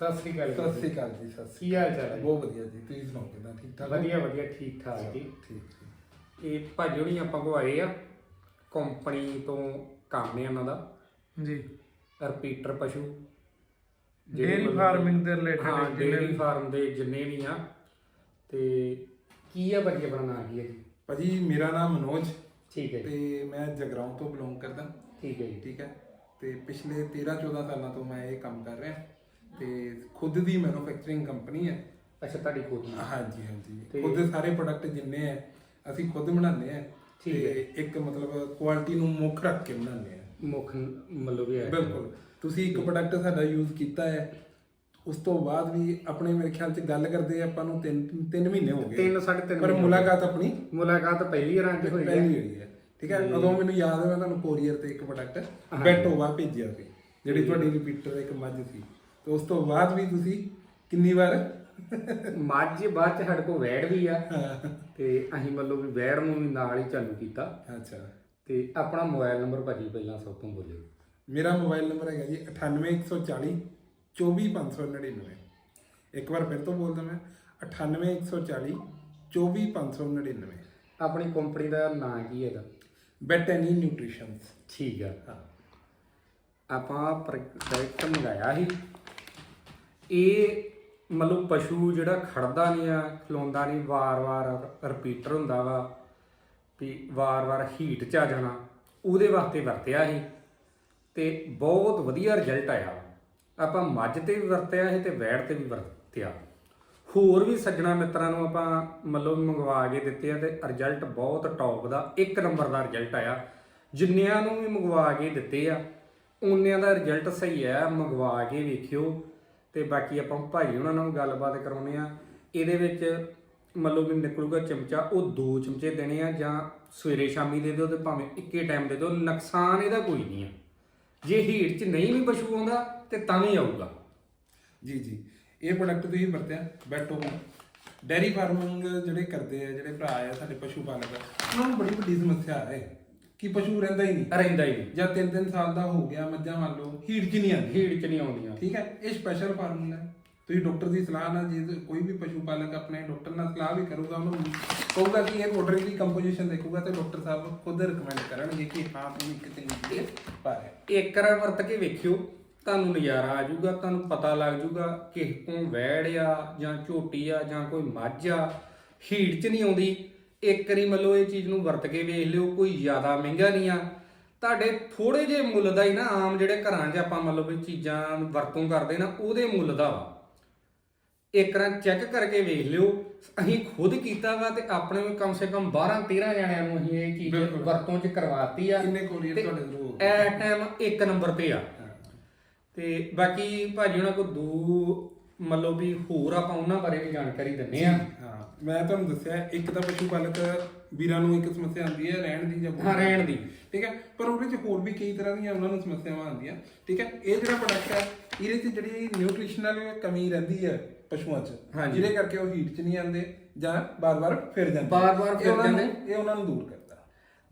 ਸਤਿ ਸ੍ਰੀ ਅਕਾਲ ਸਤਿ ਸ੍ਰੀ ਅਕਾਲ ਜੀ ਸਤਿ ਸ੍ਰੀ ਕੀ ਹਾਲ ਚਾਲ ਹੈ ਅਕਾਲ ਬਹੁਤ ਵਧੀਆ ਜੀ ਤੁਸੀਂ ਸੁਣਾਓ ਕਿਦਾਂ? ਠੀਕ ਠਾਕ ਹੋ? ਵਧੀਆ ਵਧੀਆ ਠੀਕ ਠਾਕ ਜੀ। ਠੀਕ ਇਹ ਭਾਜੀ ਹੁਣੀ ਆਪਾਂ ਕੋ ਆਏ ਆ ਕੰਪਨੀ ਤੋਂ ਕੰਮ ਹੈ ਉਹਨਾਂ ਦਾ। ਜੀ। ਰਿਪੀਟਰ ਪਸ਼ੂ। ਮਤਲਬ- ਫਾਰਮਿੰਗ ਦੇ ਰਿਲੇਟਡ ਹਾਂ ਡੇਅਰੀ ਫਾਰਮ ਦੇ ਜਿੰਨੇ ਵੀ ਆ ਤੇ ਕੀ ਆ ਭਾਜੀ ਆਪਣਾ ਨਾਂ ਕੀ ਹੈ ਜੀ? ਭਾਜੀ ਮੇਰਾ ਨਾਮ ਮਨੋਜ। ਠੀਕ ਹੈ ਜੀ। ਤੇ ਮੈਂ ਜਗਰਾਉਂ ਤੋਂ ਬਿਲੋਂਗ ਕਰਦਾ। ਠੀਕ ਹੈ ਜੀ। ਠੀਕ ਹੈ। ਤੇ ਪਿਛਲੇ 13 14 ਸਾਲਾਂ ਤੋਂ ਮੈਂ ਇਹ ਕੰਮ ਕਰ ਰਿਹਾ। ਤੇ ਖੁਦ ਦੀ ਮੈਨੂਫੈਕਚਰਿੰਗ ਕੰਪਨੀ ਹੈ। ਅੱਛਾ ਤੁਹਾਡੀ ਖੁਦ ਦੀ। ਹਾਂਜੀ ਹਾਂਜੀ। ਤੇ- ਖੁਦ ਦੇ ਸਾਰੇ ਪ੍ਰੋਡਕਟ ਜਿੰਨੇ ਆ ਅਸੀਂ ਖੁਦ ਬਣਾਉਂਦੇ ਆ ਠੀਕ ਤੇ ਇੱਕ ਮਤਲਬ ਕੁਆਲਿਟੀ ਨੂੰ ਮੁੱਖ ਰੱਖ ਕੇ ਬਣਾਉਂਦੇ ਆ ਮੁੱਖ ਮਤਲਬ ਇਹ ਹੈ। ਬਿਲਕੁਲ। ਤੁਸੀਂ ਇੱਕ ਪ੍ਰੋਡਕਟ ਸਾਡਾ ਯੂਜ਼ ਕੀਤਾ ਹੈ ਉਸ ਤੋਂ ਬਾਅਦ ਵੀ ਆਪਣੇ ਮੇਰੇ ਖਿਆਲ ਚ ਗੱਲ ਕਰਦੇ ਆਪਾਂ ਨੂੰ 3 3 ਮਹੀਨੇ ਹੋ ਗਏ। ਤਿੰਨ ਸਾਢੇ ਤਿੰਨ ਪਰ ਮਹੀਨੇ ਮੁਲਾਕਾਤ ਆਪਣੀ ਮੁਲਾਕਾਤ ਪਹਿਲੀ ਵਾਰ ਅੱਜ ਹੋਈ ਹੈ। ਪਹਿਲੀ ਹੋਈ ਹੈ। ਠੀਕ ਹੈ? ਉਦੋਂ ਮੈਨੂੰ ਯਾਦ ਹੈ ਮੈਂ ਤੁਹਾਨੂੰ ਕੋਰੀਅਰ ਤੇ ਇੱਕ ਪ੍ਰੋਡਕਟ ਬੈਟੋਵਾ ਭੇਜਿਆ ਸੀ ਜਿਹੜੀ ਤੁਹਾਡੀ ਰਿਪੀਟਰ ਇੱਕ ਮੱਝ ਸੀ। ਤੇ ਉਸ ਤੋਂ ਬਾਅਦ ਵੀ ਤੁਸੀਂ ਕਿੰਨੀ ਵਾਰ? ਮੱਝ ਬਾਅਦ ਚ ਸਾਡੇ ਕੋਲ ਵੈੜ ਵੀ ਆ। ਤੇ ਅਸੀਂ ਮਤਲਬ ਵੀ ਵੈੜ ਨੂੰ ਵੀ ਨਾਲ ਹੀ ਚਾਲੂ ਕੀਤਾ। ਅੱਛਾ। ਤੇ ਆਪਣਾ ਮੋਬਾਈਲ ਨੰਬਰ ਭਾਜੀ ਪਹਿਲਾਂ ਸਭ ਤੋਂ ਬੋਲਿਓ। ਮੇਰਾ ਮੋਬਾਈਲ ਨੰਬਰ ਹੈਗਾ ਜੀ 98140 24599 ਇੱਕ ਵਾਰ ਫਿਰ ਤੋਂ ਬੋਲਦਾ ਮੈਂ। 98140 24599 ਆਪਣੀ ਕੰਪਨੀ ਦਾ ਨਾਂ ਕੀ ਹੈਗਾ ਬੈਟਨੀ ਨਿਊਟ੍ਰੀਸ਼ਨਸ ਠੀਕ ਆ। ਆਪਾਂ ਪ੍ਰੋਡਕਟ ਮੰਗਾਇਆ ਸੀ। ਇਹ ਮਤਲਬ ਪਸ਼ੂ ਜਿਹੜਾ ਖੜਦਾ ਨਹੀਂ ਆ, ਖਲੋਂਦਾ ਨਹੀਂ, ਵਾਰ-ਵਾਰ ਰਿਪੀਟਰ ਹੁੰਦਾ ਵਾ ਵੀ ਵਾਰ-ਵਾਰ ਹੀਟ ਚ ਆ ਜਾਣਾ। ਉਹਦੇ ਵਾਸਤੇ ਵਰਤਿਆ ਸੀ ਤੇ ਬਹੁਤ ਵਧੀਆ ਰਿਜ਼ਲਟ ਆਇਆ। ਆਪਾਂ ਮੱਝ ਤੇ ਵੀ ਵਰਤਿਆ ਸੀ ਤੇ ਵੈੜ ਤੇ ਵੀ ਵਰਤਿਆ। ਹੋਰ ਵੀ ਸੱਜਣਾ ਮਿੱਤਰਾਂ ਨੂੰ ਆਪਾਂ ਮਤਲਬ ਮੰਗਵਾ ਕੇ ਦਿੱਤੇ ਆ ਤੇ ਰਿਜ਼ਲਟ ਬਹੁਤ ਟੌਪ ਦਾ, ਇੱਕ ਨੰਬਰ ਦਾ ਰਿਜ਼ਲਟ ਆਇਆ। ਜਿੰਨਿਆਂ ਨੂੰ ਵੀ ਮੰਗਵਾ ਕੇ ਦਿੱਤੇ ਆ, ਉਹਨਿਆਂ ਦਾ ਰਿਜ਼ਲਟ ਸਹੀ ਆ, ਮੰਗਵਾ ਕੇ ਵੇਖਿਓ। ਤੇ ਬਾਕੀ ਆਪਾਂ ਭਾਈ ਉਹਨਾਂ ਨਾਲ ਗੱਲਬਾਤ ਕਰਾਉਨੇ ਆ ਇਹਦੇ ਵਿੱਚ ਮਤਲਬ ਵੀ ਨਿਕਲੂਗਾ ਚਮਚਾ, ਉਹ ਦੋ ਚਮਚੇ ਦੇਣੇ ਆ ਜਾਂ ਸਵੇਰੇ ਸ਼ਾਮੀ ਦੇ ਦਿਓ ਤੇ ਭਾਵੇਂ ਇੱਕੇ ਟਾਈਮ ਦੇ ਦਿਓ, ਨੁਕਸਾਨ ਇਹਦਾ ਕੋਈ ਨਹੀਂ ਆ। ਜੇ ਹੀਟ 'ਚ ਨਹੀਂ ਵੀ ਪਸ਼ੂ ਆਉਂਦਾ ਤੇ ਤਾਂ ਵੀ ਆਊਗਾ। ਜੀ ਜੀ। ਇਹ ਪ੍ਰੋਡਕਟ ਤੁਸੀਂ ਵਰਤਿਆ ਬੈਟੋ ਡੈਰੀ ਫਾਰਮਿੰਗ ਜਿਹੜੇ ਕਰਦੇ ਆ, ਜਿਹੜੇ ਭਰਾ ਆ, ਸਾਡੇ ਪਸ਼ੂ ਪਾਲਕ ਉਹਨਾਂ ਨੂੰ ਬੜੀ ਵੱਡੀ ਸਮੱਸਿਆ ਹੈ। ਕਿ ਪਸ਼ੂ ਰਹਿੰਦਾ ਹੀ ਨਹੀਂ। ਰਹਿੰਦਾ ਹੀ ਨਹੀਂ। ਜਾਂ 3-3 ਸਾਲ ਦਾ ਹੋ ਗਿਆ ਮੱਝਾਂ ਮੰਨ ਲਓ ਹੀਟ 'ਚ ਨਹੀਂ ਆਉਂਦੀ। ਹੀਟ 'ਚ ਨਹੀਂ ਆਉਂਦੀਆਂ। ਠੀਕ ਹੈ? ਇਹ ਸਪੈਸ਼ਲ ਫਾਰਮੂਲਾ ਹੈ। ਤੁਸੀਂ ਡਾਕਟਰ ਦੀ ਸਲਾਹ ਨਾਲ ਜੇ ਕੋਈ ਵੀ ਪਸ਼ੂ ਪਾਲਕ ਆਪਣੇ ਡਾਕਟਰ ਨਾਲ ਸਲਾਹ ਵੀ ਕਰੂਗਾ ਉਹਨੂੰ ਕਹੂਗਾ ਕਿ ਇਹ ਪਾਊਡਰ ਦੀ ਕੰਪੋਜੀਸ਼ਨ ਦੇਖੂਗਾ ਤੇ ਡਾਕਟਰ ਸਾਹਿਬ ਖੁਦ ਰਿਕਮੈਂਡ ਕਰਨਗੇ ਕਿ ਹਾਂ ਤੂੰ ਇੱਕ ਚੰਗੀ ਚੀਜ਼ ਪਾ ਰਿਹਾ ਇੱਕ ਵਾਰ ਵਰਤ ਕੇ ਵੇਖਿਓ ਤੁਹਾਨੂੰ ਨਜ਼ਾਰਾ ਆ ਜਾਊਗਾ ਤੁਹਾਨੂੰ ਪਤਾ ਲੱਗ ਜਾਊਗਾ ਕਿ ਕੋਂ ਵੈੜ ਆ ਜਾਂ ਝੋਟੀ ਆ ਜਾਂ ਕੋਈ ਮੱਝ ਆ। ਹੀਟ 'ਚ ਨਹੀਂ ਆਉਂਦੀ। ਇੱਕ ਵਾਰੀ ਮਤਲਬ ਇਹ ਚੀਜ਼ ਨੂੰ ਵਰਤ ਕੇ ਵੇਖ ਲਿਓ ਕੋਈ ਜ਼ਿਆਦਾ ਮਹਿੰਗਾ ਨਹੀਂ ਆ। ਤੁਹਾਡੇ ਥੋੜੇ ਜਿਹੇ ਮੁੱਲ ਦਾ ਹੀ ਨਾ ਆਮ ਜਿਹੜੇ ਘਰਾਂ 'ਚ ਆਪਾਂ ਮਤਲਬ ਚੀਜ਼ਾਂ ਵਰਤੋਂ ਕਰਦੇ ਨਾ ਉਹਦੇ ਮੁੱਲ ਦਾ ਵਾ। ਇੱਕ ਵਾਰ ਚੈੱਕ ਕਰਕੇ ਵੇਖ ਲਿਓ ਅਸੀਂ ਖੁਦ ਕੀਤਾ ਵਾ ਤੇ ਆਪਣੇ ਵੀ ਕਮ ਸੇ ਕਮ 12 13 ਜਣਿਆਂ ਨੂੰ ਅਸੀਂ ਇਹ ਚੀਜ਼ ਬਿਲਕੁਲ। ਵਰਤੋਂ 'ਚ ਕਰਵਾਤੀ ਆ। ਕਿੰਨੇ ਕੋਰੀਅਰ ਤੁਹਾਡੇ ਹੋ ਇਹ ਟਾਈਮ ਇੱਕ ਨੰਬਰ ਤੇ ਆ। ਤੇ ਬਾਕੀ ਭਾਜੀ ਉਹਨਾਂ ਕੋਲ ਦੋ ਮਤਲਬ ਵੀ ਹੋਰ ਆਪਾਂ ਉਹਨਾਂ ਬਾਰੇ ਵੀ ਜਾਣਕਾਰੀ ਦਿੰਨੇ ਆ। ਹਾਂ। ਮੈਂ ਤੁਹਾਨੂੰ ਦੱਸਿਆ ਇੱਕ ਤਾਂ ਪਸ਼ੂ ਪਾਲਕ ਵੀਰਾਂ ਨੂੰ ਇੱਕ ਸਮੱਸਿਆ ਆਉਂਦੀ ਹੈ ਰਹਿਣ ਦੀ ਜਾਂ ਹਾਂ ਰਹਿਣ ਦੀ। ਠੀਕ ਹੈ? ਪਰ ਉਹਦੇ ਚ ਹੋਰ ਵੀ ਕਈ ਤਰ੍ਹਾਂ ਦੀਆਂ ਉਹਨਾਂ ਨੂੰ ਸਮੱਸਿਆਵਾਂ ਆਉਂਦੀਆਂ ਠੀਕ ਹੈ? ਇਹ ਜਿਹੜਾ ਪ੍ਰੋਡਕਟ ਹੈ ਇਹਦੇ ਚ ਜਿਹੜੀ ਨਿਊਟ੍ਰੀਸ਼ਨਲ ਕਮੀ ਰਹਿੰਦੀ ਹੈ ਪਸ਼ੂਆਂ ਚ। ਜਿਹਦੇ ਕਰਕੇ ਉਹ ਹੀਟ ਚ ਨਹੀਂ ਆਉਂਦੇ ਜਾਂ ਬਾਰ-ਬਾਰ ਫਿਰ ਜਾਂਦੇ ਬਾਰ-ਬਾਰ ਫਿਰ ਜਾਂਦੇ। ਇਹ ਉਹਨਾਂ ਨੂੰ ਦੂਰ ਕਰਦਾ।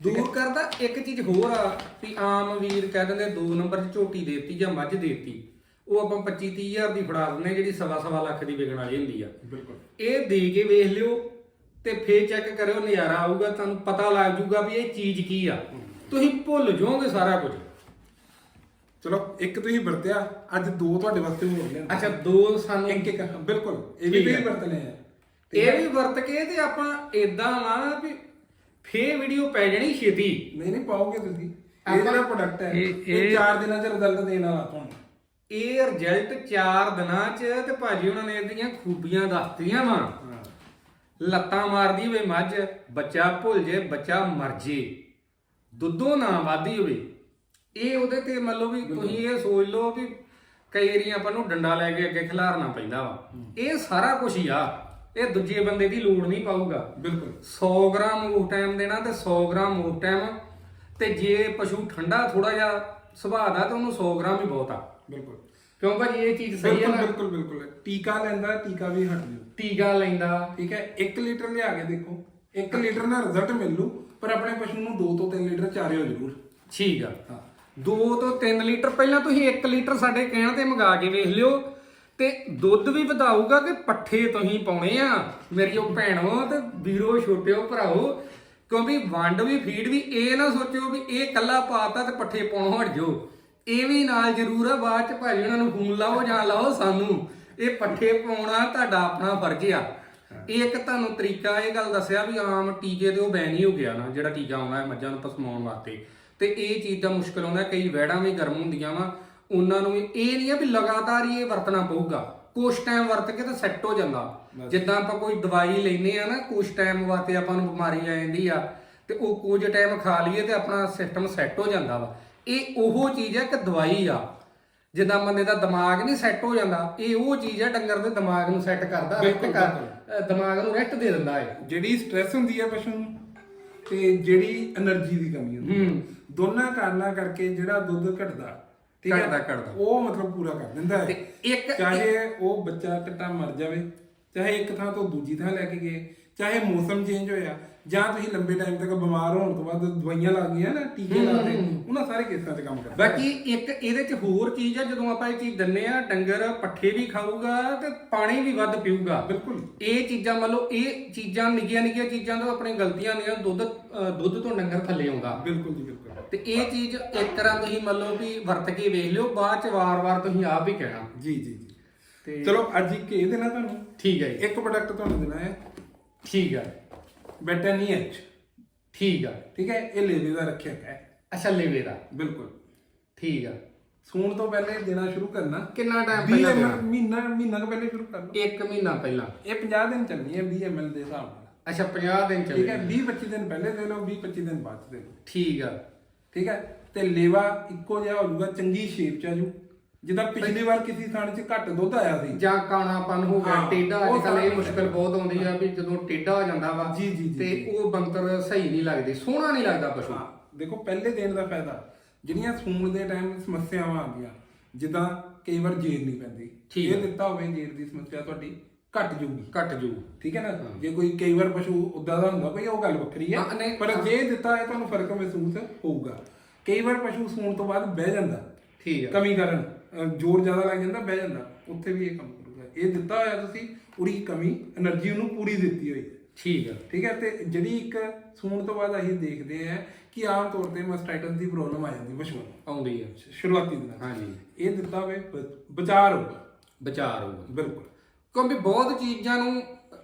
ਦੂਰ ਕਰਦਾ ਇੱਕ ਚੀਜ਼ ਹੋਰ ਆ ਵੀ ਆਮ ਵੀਰ ਕਹਿ ਦਿੰਦੇ ਦੋ ਨੰਬਰ 'ਚ ਝੋਟੀ ਦੇਤੀ ਜਾਂ ਮੱਝ ਦੇਤੀ। ਉਹ ਆਪਾਂ 25 30000 ਦੀ ਫੜਾ ਦਿੰਦੇ ਜਿਹੜੀ ਸਵਾ ਸਵਾ ਲੱਖ ਦੀ ਵਿਕਣ ਵਾਲੀ ਹੁੰਦੀ ਆ। ਬਿਲਕੁਲ। ਇਹ ਦੇ ਕੇ ਵੇਖ ਲਿਓ ਤੇ ਫੇਰ ਚੈੱਕ ਕਰਿਓ ਨਜ਼ਾਰਾ ਆਊਗਾ ਤੁਹਾਨੂੰ ਪਤਾ ਲੱਗ ਜਾਊਗਾ ਵੀ ਇਹ ਚੀਜ਼ ਕੀ ਆ। ਤੁਸੀਂ ਭੁੱਲ ਜਾਓਗੇ ਸਾਰਾ ਕੁਝ। ਚਲੋ ਇੱਕ ਤੁਸੀਂ ਵਰਤਿਆ ਅੱਜ ਦੋ ਤੁਹਾਡੇ ਵਾਸਤੇ ਹੋਰ ਲਿਆਂਦੇ। ਅੱਛਾ ਦੋ ਸਾਨੂੰ ਇੱਕ ਇੱਕ ਬਿਲਕੁਲ ਇਹ ਵੀ ਠੀਕ ਹੈ। ਤੁਸੀਂ ਵਰਤਨੇ ਆ। ਇਹ ਵੀ ਵਰਤ ਕੇ ਤੇ ਆਪਾਂ ਇਦਾਂ ਵਾ ਵੀ ਫੇਰ ਵੀਡੀਓ ਪੈ ਜਾਣੀ ਛੇਤੀ। ਨਹੀਂ ਨਹੀਂ ਪਾਓਗੇ ਤੁਸੀਂ। ਇਹ ਜਿਹੜਾ ਪ੍ਰੋਡਕਟ ਹੈ ਇਹ- ਇਹ 4 ਦਿਨਾਂ ਚ ਰਿਜ਼ਲਟ ਦੇਣ ਵਾਲਾ ਤੁਹਾਨੂੰ ਇਹ ਰਿਜ਼ਲਟ 4 ਦਿਨਾਂ ਚ ਤੇ ਭਾਜੀ ਉਹਨਾਂ ਨੇ ਇਹਦੀਆਂ ਖੂਬੀਆਂ ਦੱਸਤੀਆਂ ਵਾ। ਲੱਤਾਂ ਮਾਰਦੀ ਹੋਵੇ ਮੱਝ ਬੱਚਾ ਭੁੱਲ ਜੇ ਬੱਚਾ ਮਰ ਜੇ। ਦੁੱਧੋਂ ਨਾ ਵਾਦੀ ਹੋਵੇ। ਇਹ ਉਹਦੇ ਤੇ ਮਤਲਬ ਵੀ ਤੁਸੀਂ ਇਹ ਸੋਚ ਲਓ ਵੀ ਕਈ ਵਾਰੀ ਆਪਾਂ ਨੂੰ ਡੰਡਾ ਲੈ ਕੇ ਅੱਗੇ ਖਿਲਾਰਨਾ ਪੈਂਦਾ ਵਾ। ਇਹ ਸਾਰਾ ਕੁਝ ਹੀ ਆ। ਇਹ ਦੂਜੇ ਬੰਦੇ ਦੀ ਲੋੜ ਨਹੀਂ ਪਾਊਗਾ। ਬਿਲਕੁਲ। 100 ਗ੍ਰਾਮ ਊਟ ਟਾਈਮ ਦੇਣਾ ਤੇ 100 ਗ੍ਰਾਮ ਊਟ ਟਾਈਮ। ਤੇ ਜੇ ਪਸ਼ੂ ਠੰਡਾ ਥੋੜਾ ਜਿਹਾ ਸੁਭਾਅ ਦਾ ਤਾਂ ਉਹਨੂੰ 100 ਗ੍ਰਾਮ ਹੀ ਬਹੁਤ ਆ। ਬਿਲਕੁਲ। ਕਿਉਂ ਭਾਜੀ ਇਹ ਚੀਜ਼ ਸਹੀ ਹੈ ਬਿਲਕੁਲ ਨਾ? ਬਿਲਕੁਲ ਬਿਲਕੁਲ। ਟੀਕਾ ਲੈਂਦਾ ਟੀਕਾ ਵੀ ਹਟ ਜੂ ਟੀਕਾ ਲੈਂਦਾ। ਠੀਕ ਹੈ 1 ਲੀਟਰ ਲਿਆ ਕੇ ਦੇਖੋ। 1 ਲੀਟਰ ਨਾਲ ਰਿਜ਼ਲਟ ਮਿਲ ਲੂ ਪਰ ਆਪਣੇ ਪਸ਼ੂ ਨੂੰ 2 ਤੋਂ 3 ਲੀਟਰ ਚਾਰਿਓ ਜ਼ਰੂਰ। ਠੀਕ ਆ। ਹਾਂ। 2 ਤੋਂ 3 ਲੀਟਰ ਪਹਿਲਾਂ ਤੁਸੀਂ 1 ਲੀਟਰ ਸਾਡੇ ਕਹਿਣ ਤੇ ਮੰਗਾ ਕੇ ਵੇਖ ਲਿਓ। ਤੇ ਦੁੱਧ ਵੀ ਵਧਾਊਗਾ ਕਿ ਪੱਠੇ ਤੁਸੀਂ ਪਾਉਣੇ ਆ? ਮੇਰੀਓ ਭੈਣੋ ਤੇ ਵੀਰੋ ਛੋਟਿਓ ਭਰਾਓ ਕਿਉਂਕਿ ਵੰਡ ਵੀ, ਫੀਡ ਵੀ, ਇਹ ਨਾ ਸੋਚੋ ਵੀ ਇਹ ਕੱਲਾ ਪਾਤਾ ਤੇ ਪੱਠੇ ਪਾਉਣੋਂ ਹਟ ਜਾਓ। ਇਹ ਵੀ ਨਾਲ ਜ਼ਰੂਰ ਆ, ਬਾਅਦ ਚ ਭਾਜੀ ਉਹਨਾਂ ਨੂੰ ਫੋਨ ਲਾਓ ਜਾਂ ਲਾਓ ਸਾਨੂੰ। ਇਹ ਪੱਠੇ ਪਾਉਣਾ ਤੁਹਾਡਾ ਆਪਣਾ ਫਰਜ਼ ਆ। ਇਹ ਇੱਕ ਤੁਹਾਨੂੰ ਤਰੀਕਾ, ਇਹ ਗੱਲ ਦੱਸਿਆ ਵੀ ਆਮ ਟੀਕੇ ਤੇ ਉਹ ਬੈਨ ਹੀ ਹੋ ਗਿਆ ਨਾ, ਜਿਹੜਾ ਟੀਕਾ ਆਉਣਾ ਹੈ ਮੱਝਾਂ ਨੂੰ ਪਸਮਾਉਣ ਵਾਸਤੇ। ਤੇ ਇਹ ਚੀਜ਼ ਦਾ ਮੁਸ਼ਕਲ ਆਉਂਦਾ, ਕਈ ਵਹਿੜਾਂ ਵੀ ਗਰਮ ਹੁੰਦੀਆਂ ਵਾ। ਉਹਨਾਂ ਨੂੰ ਵੀ ਇਹ ਨਹੀਂ ਆ ਵੀ ਲਗਾਤਾਰ ਹੀ ਇਹ ਵਰਤਣਾ ਪਊਗਾ। ਕੁਛ ਟਾਈਮ ਵਰਤ ਕੇ ਤਾਂ ਸੈੱਟ ਹੋ ਜਾਂਦਾ। ਜਿੱਦਾਂ ਆਪਾਂ ਕੋਈ ਦਵਾਈ ਲੈਨੇ ਆ ਨਾ ਕੁਛ ਟਾਈਮ ਵਾਸਤੇ ਆਪਾਂ ਨੂੰ ਬਿਮਾਰੀ ਆ ਜਾਂਦੀ ਆ ਤੇ ਉਹ ਕੁਝ ਟਾਈਮ ਖਾ ਲਈਏ ਤੇ ਆਪਣਾ ਸਿਸਟਮ ਸੈੱਟ ਹੋ ਜਾਂਦਾ ਵਾ। ਇਹ ਉਹੋ ਚੀਜ਼ ਹੈ ਕਿ ਦਵਾਈ ਆ। ਜਿੱਦਾਂ ਬੰਦੇ ਦਾ ਦਿਮਾਗ ਨਹੀਂ ਸੈੱਟ ਹੋ ਜਾਂਦਾ ਇਹ ਉਹ ਚੀਜ਼ ਹੈ ਡੰਗਰ ਦੇ ਦਿਮਾਗ ਨੂੰ ਸੈੱਟ ਕਰਦਾ ਰੈਸਟ ਕਰ ਦਿਮਾਗ ਨੂੰ ਰੈਸਟ ਦੇ ਦਿੰਦਾ ਹੈ ਜਿਹੜੀ ਸਟ्रेस ਹੁੰਦੀ ਹੈ ਪਸ਼ੂ ਨੂੰ ਤੇ ਜਿਹੜੀ એનર્ਜੀ ਦੀ ਕਮੀ ਹੁੰਦੀ ਦੋਨਾਂ ਕਾਰਨਾਂ ਕਰਕੇ ਜਿਹੜਾ ਦੁੱਧ ਘਟਦਾ ਠੀਕ ਹੈ ਘਟਦਾ, ਘਟਦਾ। ਉਹ ਮਤਲਬ ਪੂਰਾ ਕਰ ਦਿੰਦਾ ਹੈ। ਤੇ ਇੱਕ ਚਾਹੇ ਉਹ ਬੱਚਾ ਕੱਟਾ ਮਰ ਜਾਵੇ ਚਾਹੇ ਇੱਕ ਥਾਂ ਤੋਂ ਦੂਜੀ ਥਾਂ ਲੈ ਕੇ ਗਏ ਚਾਹੇ ਮੌਸਮ ਚੇਂਜ ਹੋਇਆ ਜਾਂ ਤੁਸੀਂ ਲੰਬੇ ਟਾਈਮ ਤੱਕ ਬਿਮਾਰ ਹੋਣ ਤੋਂ ਬਾਅਦ ਦਵਾਈਆਂ ਲੱਗ ਗਈਆਂ ਨਾ ਟੀਕੇ ਲਾਤੇ ਉਹਨਾਂ ਸਾਰੇ ਕੇਸਾਂ 'ਚ ਕੰਮ ਕਰਦਾ ਬਾਕੀ ਇੱਕ ਇਹਦੇ ਚ ਹੋਰ ਚੀਜ਼ ਆ ਜਦੋਂ ਆਪਾਂ ਇਹ ਚੀਜ਼ ਦਿੰਨੇ ਆ ਡੰਗਰ ਪੱਠੇ ਵੀ ਖਾਊਗਾ ਤੇ ਪਾਣੀ ਵੀ ਵੱਧ ਪੀਊਗਾ। ਬਿਲਕੁਲ। ਇਹ ਚੀਜ਼ਾਂ ਮੰਨ ਲਓ ਇਹ ਚੀਜ਼ਾਂ ਨਿੱਕੀਆਂ ਨਿੱਕੀਆਂ ਚੀਜ਼ਾਂ ਤੋਂ ਆਪਣੀ ਗਲਤੀਆਂ ਨੇ ਦੁੱਧ ਦੁੱਧ ਤੋਂ ਡੰਗਰ ਥੱਲੇ ਆਉਂਦਾ। ਬਿਲਕੁਲ ਜੀ ਬਿਲਕੁਲ। ਤੇ ਇਹ ਚੀਜ਼ ਇੱਕ ਤਰ੍ਹਾਂ ਤੁਸੀਂ ਮੰਨ ਲਓ ਵੀ ਵਰਤ ਕੇ ਵੇਖ ਲਿਓ ਬਾਅਦ ਚ ਵਾਰ-ਵਾਰ ਤੁਸੀਂ ਆਪ ਹੀ ਕਹਿਣਾ। ਜੀ ਜੀ ਜੀ। ਤੇ ਚਲੋ ਅੱਜ ਇੱਕ ਇਹ ਦੇਣਾ ਤੁਹਾਨੂੰ? ਠੀਕ ਹੈ ਜੀ। ਇੱਕ ਪ੍ਰੋਡਕਟ ਤੁਹਾਨੂੰ ਦੇਣਾ ਹੈ। ਠੀਕ ਹੈ ਬੈਟਨੀ ਐਚ ਠੀਕ ਆ। ਠੀਕ ਹੈ? ਇਹ ਲੇਵੇ ਦਾ ਰੱਖਿਆ ਹੈ। ਅੱਛਾ ਲੇਵੇ ਦਾ। ਬਿਲਕੁਲ। ਠੀਕ ਆ। ਸੂਣ ਤੋਂ ਪਹਿਲੇ ਦੇਣਾ ਸ਼ੁਰੂ ਕਰਨਾ। ਕਿੰਨਾ ਟਾਈਮ 20 ਪਹਿਲਾਂ ਦੇਣਾ? ਮਹੀਨਾ ਮਹੀਨਾ ਕੁ ਪਹਿਲੇ ਸ਼ੁਰੂ ਕਰ ਲਓ। ਇੱਕ ਮਹੀਨਾ ਪਹਿਲਾਂ। ਇਹ 50 ਦਿਨ ਚੱਲਣੀ ਹੈ 20 ml ਦੇ ਹਿਸਾਬ ਨਾਲ। ਅੱਛਾ 50 ਦਿਨ ਠੀਕ ਹੈ? ਚੱਲੇ 20 25 ਦਿਨ ਪਹਿਲੇ ਦੇ ਲਓ 20 25 ਦਿਨ ਬਾਅਦ 'ਚ ਦੇ ਲਓ। ਠੀਕ ਆ। ਠੀਕ ਹੈ? ਤੇ ਲੇਵਾ ਇੱਕੋ ਜਿਹਾ ਹੋ ਜਾਊਗਾ ਚੰਗੀ ਸ਼ੇਪ 'ਚ ਆ ਜੂ। ਜਿੱਦਾਂ ਪਿਛਲੀ ਵਾਰ ਕਿਸੇ ਥਾਂ 'ਚ ਘੱਟ ਦੁੱਧ ਆਇਆ ਸੀ। ਜਾਂ ਕਾਣਾਪਨ ਹੋ ਗਿਆ ਹਾਂ, ਟੇਢਾ ਉਹ ਅੱਜ ਕੱਲ ਇਹ ਸਾਰਾ ਮੁਸ਼ਕਲ ਬਹੁਤ ਆਉਂਦੀ ਆ ਵੀ ਜਦੋਂ ਟੇਢਾ ਹੋ ਜਾਂਦਾ ਵਾ ਜੀ, ਜੀ, ਜੀ, ਤੇ। ਉਹ ਬੰਤਰ ਸਹੀ ਨਹੀਂ ਲੱਗਦੀ ਸੋਹਣਾ ਨਹੀਂ ਲੱਗਦਾ ਪਸ਼ੂ। ਹਾਂ ਦੇਖੋ ਪਹਿਲੇ ਦਿਨ ਦਾ ਫਾਇਦਾ ਜਿਹੜੀਆਂ ਸੂਣ ਦੇ ਟਾਈਮ ਸਮੱਸਿਆਵਾਂ ਆਉਂਦੀਆਂ ਜਿੱਦਾਂ ਕਈ ਵਾਰ ਜੇਰ ਨਹੀਂ ਪੈਂਦੀ। ਠੀਕ ਇਹ ਦਿੱਤਾ ਹੋਵੇ ਜੇਰ ਦੀ ਸਮੱਸਿਆ ਤੁਹਾਡੀ ਘਟ ਜੂਗੀ ਘਟ ਜੂ ਠੀਕ ਹੈ ਨਾ? ਜੇ ਕੋਈ ਕਈ ਵਾਰ ਪਸ਼ੂ ਉਦਾਂ ਦਾ ਹੁੰਦਾ ਭਈ ਉਹ ਗੱਲ ਵੱਖਰੀ ਆ ਨਹੀਂ, ਪਰ ਜੇ ਦਿੱਤਾ ਹੈ ਤੁਹਾਨੂੰ ਫ਼ਰਕ ਮਹਿਸੂਸ ਹੋਊਗਾ। ਕਈ ਵਾਰ ਪਸ਼ੂ ਸੂਣ ਤੋਂ ਬਾਅਦ ਬਹਿ ਜਾਂਦਾ। ਠੀਕ ਹੈ। ਕਮੀ ਕਾਰਨ ਜ਼ੋਰ ਜ਼ਿਆਦਾ ਲੱਗ ਜਾਂਦਾ ਬਹਿ ਜਾਂਦਾ। ਉੱਥੇ ਵੀ ਇਹ ਕੰਮ ਕਰੂਗਾ। ਇਹ ਦਿੱਤਾ ਹੋਇਆ ਤੁਸੀਂ ਪੂਰੀ ਕਮੀ એનર્ਜੀ ਉਹਨੂੰ ਪੂਰੀ ਦਿੱਤੀ ਹੋਈ ਠੀਕ ਹੈ। ਠੀਕ ਹੈ ਤੇ ਜਿਹੜੀ ਇੱਕ ਸੂਣ ਤੋਂ ਬਾਅਦ ਅਸੀਂ ਦੇਖਦੇ ਆ ਕਿ ਆਮ ਤੌਰ ਤੇ ਮਸਟਾਈਟਸ ਦੀ ਪ੍ਰੋਬਲਮ ਆ ਜਾਂਦੀ ਪਸ਼ੂਆਂ ਨੂੰ। ਆਉਂਦੀ ਹੈ। ਸ਼ੁਰੂਆਤੀ ਦਿਨਾਂ ਹਾਂਜੀ। ਇਹ ਦਿੱਤਾ ਹੋਵੇ ਬ- ਵਿਚਾਰ ਹੋਊਗਾ ਵਿਚਾਰ ਹੋਊਗਾ ਬਿਲਕੁਲ। ਕਿਉਂਕਿ ਬਹੁਤ ਚੀਜ਼ਾਂ ਨੂੰ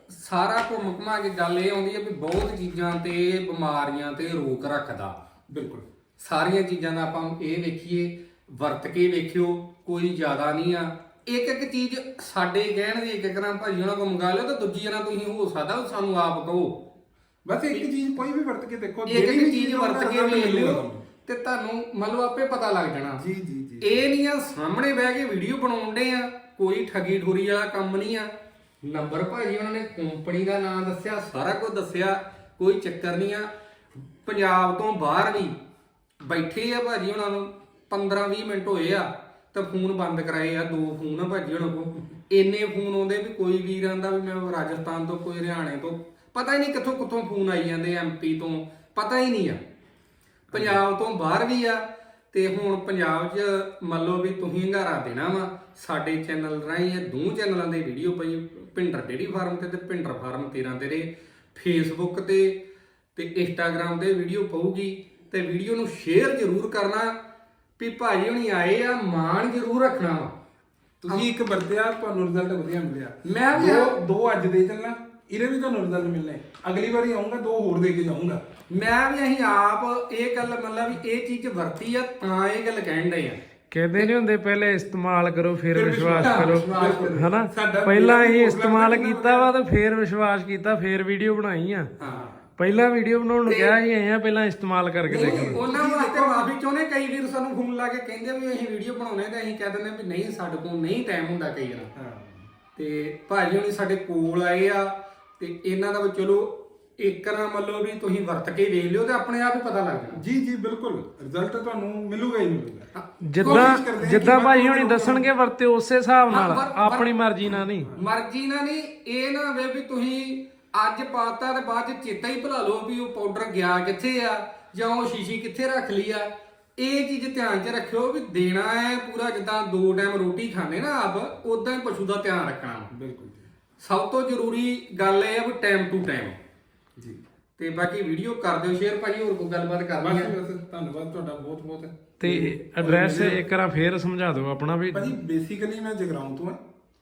ਸਾਰਾ ਘੁੰਮ ਘੁਮਾ ਕੇ ਗੱਲ ਇਹ ਆਉਂਦੀ ਹੈ ਵੀ ਬਹੁਤ ਚੀਜ਼ਾਂ ਤੇ ਬਿਮਾਰੀਆਂ ਤੇ ਰੋਕ ਰੱਖਦਾ। ਬਿਲਕੁਲ। ਸਾਰੀਆਂ ਚੀਜ਼ਾਂ ਦਾ ਆਪਾਂ ਇਹ ਵੇਖੀਏ ਵਰਤ ਕੇ ਵੇਖਿਓ ਕੋਈ ਜ਼ਿਆਦਾ ਨਹੀਂ ਆ। ਇੱਕ ਇੱਕ ਚੀਜ਼ ਸਾਡੇ ਕਹਿਣ ਦੀ ਇੱਕ ਇੱਕ ਨਾ ਭਾਜੀ ਉਹਨਾਂ ਕੋਲ ਮੰਗਾ ਲਿਓ ਤਾਂ ਦੂਜੀ ਜਣਾ ਤੁਸੀਂ ਹੋ ਸਕਦਾ ਉਹ ਸਾਨੂੰ ਆਪ ਕਹੋ। ਬਸ ਇੱਕ ਚੀਜ਼ ਕੋਈ ਵੀ ਵਰਤ ਕੇ ਦੇਖੋ ਇੱਕ ਇੱਕ ਚੀਜ਼ ਵਰਤ ਕੇ ਵੇਖ ਲਿਓ। ਤੇ ਤੁਹਾਨੂੰ ਮੰਨ ਲਓ ਆਪੇ ਪਤਾ ਲੱਗ ਜਾਣਾ। ਜੀ ਜੀ ਜੀ। ਇਹ ਨਹੀਂ ਆ ਸਾਹਮਣੇ ਬਹਿ ਕੇ ਵੀਡੀਓ ਬਣਾਉਂਦੇ ਆ। ਕੋਈ ਠਗੀ ਠੁਰੀ ਵਾਲਾ ਕੰਮ ਨਹੀਂ ਆ। ਨੰਬਰ ਭਾਜੀ ਉਹਨਾਂ ਨੇ ਕੰਪਨੀ ਦਾ ਨਾਮ ਦੱਸਿਆ, ਸਾਰਾ ਕੁਝ ਦੱਸਿਆ, ਕੋਈ ਚੱਕਰ ਨਹੀਂ ਆ। ਪੰਜਾਬ ਤੋਂ ਬਾਹਰ ਵੀ ਬੈਠੇ ਆ ਭਾਜੀ ਉਹਨਾਂ ਨੂੰ 15 20 ਮਿੰਟ ਹੋਏ ਆ ਤਾਂ ਫੋਨ ਬੰਦ ਕਰਾਏ ਆ, ਦੋ ਫੋਨ ਆ ਭਾਜੀ ਉਹਨਾਂ ਕੋਲ। ਇੰਨੇ ਫੋਨ ਆਉਂਦੇ ਵੀ ਕੋਈ ਵੀਰ ਆਂਦਾ ਵੀ ਮੈਂ ਰਾਜਸਥਾਨ ਤੋਂ, ਕੋਈ ਹਰਿਆਣੇ ਤੋਂ, ਪਤਾ ਹੀ ਨਹੀਂ ਕਿੱਥੋਂ ਕਿੱਥੋਂ ਫੋਨ ਆਈ ਜਾਂਦੇ ਐਮਪੀ ਤੋਂ, ਪਤਾ ਹੀ ਨਹੀਂ ਆ। ਪੰਜਾਬ ਤੋਂ ਬਾਹਰ ਵੀ ਆ ਤੇ ਹੁਣ ਪੰਜਾਬ 'ਚ ਮੰਨ ਲਓ ਵੀ ਤੁਸੀਂ ਹੰਗਾਰਾ ਦੇਣਾ ਵਾ ਸਾਡੇ ਚੈਨਲ ਰਾਹੀਂ ਇਹ ਦੋ ਚੈਨਲਾਂ ਦੇ ਵੀਡੀਓ ਪਈ ਭਿੰਡਰ ਡੇਰੀ ਫਾਰਮ ਤੇ ਤੇ ਭਿੰਡਰ ਫਾਰਮ 13 ਤੇਰੇ ਫੇਸਬੁੱਕ ਤੇ ਤੇ ਇੰਸਟਾਗ੍ਰam ਤੇ ਵੀਡੀਓ ਪਊਗੀ ਤੇ ਵੀਡੀਓ ਨੂੰ ਸ਼ੇਅਰ ਜ਼ਰੂਰ ਕਰਨਾ ਵੀ ਭਾਜੀ ਹੁਣੀ ਆਏ ਆ ਮਾਣ ਜ਼ਰੂਰ ਰੱਖਣਾ ਵਾ। ਤੁਸੀਂ ਇੱਕ ਵਰਤਿਆ ਤੁਹਾਨੂੰ ਰਿਜ਼ਲਟ ਵਧੀਆ ਮਿਲਿਆ। ਮੈਂ ਵੀ ਦੋ ਦੋ ਅੱਜ ਦੇ ਚੱਲਣਾ। ਇਹਦੇ ਵੀ ਤੁਹਾਨੂੰ ਰਿਜ਼ਲਟ ਮਿਲਣੇ। ਅਗਲੀ ਵਾਰੀ ਆਉਂਗਾ ਦੋ ਹੋਰ ਦੇ ਕੇ ਜਾਊਂਗਾ। ਮੈਂ ਵੀ ਅਸੀਂ ਆਪ ਇਹ ਗੱਲ ਮਤਲਬ ਵੀ ਇਹ ਚੀਜ਼ ਵਰਤੀ ਆ ਤਾਂ ਇਹ ਗੱਲ ਕਹਿਣ ਡਏ ਆ। ਕਹਿੰਦੇ ਨਹੀਂ ਹੁੰਦੇ ਪਹਿਲੇ ਇਸਤੇਮਾਲ ਕਰੋ ਫਿਰ ਵਿਸ਼ਵਾਸ ਕਰੋ। ਹਨਾ? ਪਹਿਲਾਂ ਇਹ ਇਸਤੇਮਾਲ ਕੀਤਾ ਵਾ ਤੇ ਫਿਰ ਵਿਸ਼ਵਾਸ ਕੀਤਾ ਫਿਰ ਵੀਡੀਓ ਬਣਾਈ ਆ। ਹਾਂ। ਪਹਿਲਾਂ ਵੀਡੀਓ ਬਣਾਉਣ ਨੂੰ ਕਿਹਾ ਸੀ ਆ ਪਹਿਲਾਂ ਇਸਤੇਮਾਲ ਕਰਕੇ ਦੇਖੋ। ਉਹਨਾਂ ਵਾਸਤੇ ਮਾਫੀ ਚਾਹੁੰਦੇ ਕਈ ਵੀਰ ਸਾਨੂੰ ਫੋਨ ਲਾ ਕੇ ਕਹਿੰਦੇ ਵੀ ਅਸੀਂ ਵੀਡੀਓ ਬਣਾਉਣੇ ਤੇ ਅਸੀਂ ਕਹਿ ਦਿੰਦੇ ਵੀ ਨਹੀਂ ਸਾਡੇ ਕੋਲ ਨਹੀਂ ਟਾਈਮ ਹੁੰਦਾ ਕਈ ਵਾਰ। ਹਾਂ। ਤੇ ਭਾਜੀ ਹੁਣੀ ਸਾਡੇ ਕੋਲ ਆਏ ਆ ਤੇ ਇਹਨਾਂ ਦਾ ਵੀ ਚਲੋ ਇੱਕ ਨਾ ਮੰਨ ਲਓ ਵੀ ਤੁਸੀਂ ਵਰਤ ਕੇ ਵੇਖ ਲਿਓ ਤੇ ਆਪਣੇ ਆਪ ਹੀ ਪਤਾ ਲੱਗ ਜਾਣਾ। ਜੀ ਜੀ ਬਿਲਕੁਲ। ਰਿਜ਼ਲਟ ਤੁਹਾਨੂੰ ਮਿਲੂਗਾ ਹੀ ਮਿਲੂਗਾ। ਜਿੱਦਾਂ ਕੋਸ਼ਿਸ਼ ਕਰਦੇ ਹਾਂ ਜਿੱਦਾਂ ਭਾਈ ਹੁਣੀ ਦੱਸਣਗੇ ਵਰਤੇ ਉਸੇ ਹਿਸਾਬ ਨਾਲ ਹਾਂ, ਵਰ- ਆਪਣੀ ਮਰਜ਼ੀ ਨਾਲ ਨਹੀਂ। ਮਰਜ਼ੀ ਨਾਲ ਨਹੀਂ ਇਹ ਨਾ ਹੋਵੇ ਵੀ ਤੁਸੀਂ ਅੱਜ ਪਾਤਾ ਤੇ ਬਾਅਦ ਚ ਚੇਤਾ ਹੀ ਭੁਲਾ ਲਓ ਵੀ ਉਹ ਪਾਊਡਰ ਗਿਆ ਕਿੱਥੇ ਆ ਜਾਂ ਉਹ ਸ਼ੀਸ਼ੀ ਕਿੱਥੇ ਰੱਖ ਲਈ ਆ। ਇਹ ਚੀਜ਼ ਧਿਆਨ 'ਚ ਰੱਖਿਓ ਵੀ ਦੇਣਾ ਹੈ ਪੂਰਾ ਜਿੱਦਾਂ ਦੋ ਟਾਈਮ ਰੋਟੀ ਖਾਣੇ ਨਾ ਆਪ ਉਦਾਂ ਹੀ ਪਸ਼ੂ ਦਾ ਧਿਆਨ ਰੱਖਣਾ। ਬਿਲਕੁਲ ਜੀ। ਸਭ ਤੋਂ ਜ਼ਰੂਰੀ ਗੱਲ ਇਹ ਹੈ ਵੀ ਟਾਈਮ ਟੂ ਟਾਈਮ ਜੀ। ਤੇ ਬਾਕੀ ਵੀਡੀਓ ਕਰ ਦਿਓ ਸ਼ੇਅਰ ਭਾਜੀ ਹੋਰ ਕੋਈ ਗੱਲਬਾਤ ਕਰਨੀ ਬਸ ਹੈ ਬਸ ਧੰਨਵਾਦ ਤੁਹਾਡਾ ਬਹੁਤ ਬਹੁਤ। ਤੇ ਐਡਰੈਸ ਇੱਕ ਵਾਰ ਫੇਰ ਸਮਝਾ ਦਿਓ ਆਪਣਾ ਵੀ। ਭਾਜੀ ਬੇਸਿਕਲੀ ਮੈਂ ਜਗਰਾਉਂ ਤੋਂ ਹਾਂ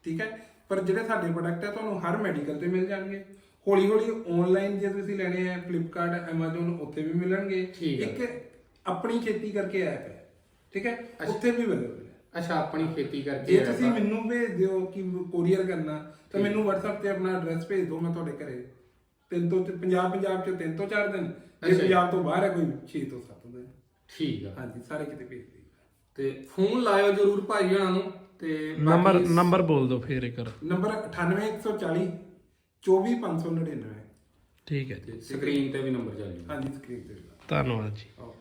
ਠੀਕ ਹੈ? ਪਰ ਜਿਹੜੇ ਸਾਡੇ ਪ੍ਰੋਡਕਟ ਹੈ ਤੁਹਾਨੂੰ ਹਰ ਮੈਡੀਕਲ ਤੇ ਮਿਲ ਜਾਣਗੇ। ਹੌਲੀ ਹੌਲੀ ਆਨਲਾਈਨ ਜੇ ਤੁਸੀਂ ਲੈਣੇ ਆ ਫਲਿੱਪਕਾਰਟ ਐਮਾਜ਼ਨ ਉੱਥੇ ਵੀ ਮਿਲਣਗੇ। ਇੱਕ ਆਪਣੀ ਖੇਤੀ ਕਰਕੇ ਐਪ ਹੈ ਠੀਕ ਹੈ? ਉੱਥੇ ਵੀ ਅਵੇਲੇਬਲ ਹੈ ਅੱਛਾ ਆਪਣੀ ਖੇਤੀ ਕਰਕੇ ਜੇ ਆਇਆ ਤੁਸੀਂ ਵਾ। ਮੈਨੂੰ ਭੇਜ ਦਿਓ ਕਿ ਕੋਰੀਅਰ ਕਰਨਾ ਤਾਂ ਮੈਨੂੰ WhatsApp ਤੇ ਆਪਣਾ ਐਡਰੈਸ ਭੇਜ ਦਿਓ ਮੈਂ ਤੁਹਾਡੇ ਘਰੇ। ਤਿੰਨ ਤੋਂ ਤੇ ਪੰਜਾਬ ਪੰਜਾਬ ਚ ਤਿੰਨ ਤੋਂ ਚਾਰ ਦਿਨ। ਜੇ ਅੱਛਾ। ਪੰਜਾਬ ਤੋਂ ਬਾਹਰ ਹੈ ਕੋਈ 6 ਤੋਂ 7 ਦਿਨ। ਠੀਕ ਆ। ਹਾਂਜੀ ਸਾਰੇ ਕਿਤੇ ਭੇਜ ਦਿਓ। ਤੇ ਫੋਨ ਲਾਇਓ ਜਰੂਰ ਭਾਜੀ ਹਣਾ ਨੂੰ ਤੇ ਬਾਕੀ- ਨੰਬਰ ਨੰਬਰ ਬੋਲ ਦਿਓ ਫੇਰ ਇੱਕ ਵਾਰ। ਨੰਬਰ 98140 24599 ਠੀਕ ਹੈ ਜੀ। ਸਕਰੀਨ ਤੇ ਵੀ ਨੰਬਰ ਚੱਲ ਜੂ ਹਾਂਜੀ ਸਕਰੀਨ ਤੇ ਧੰਨਵਾਦ ਜੀ। ਓਕੇ।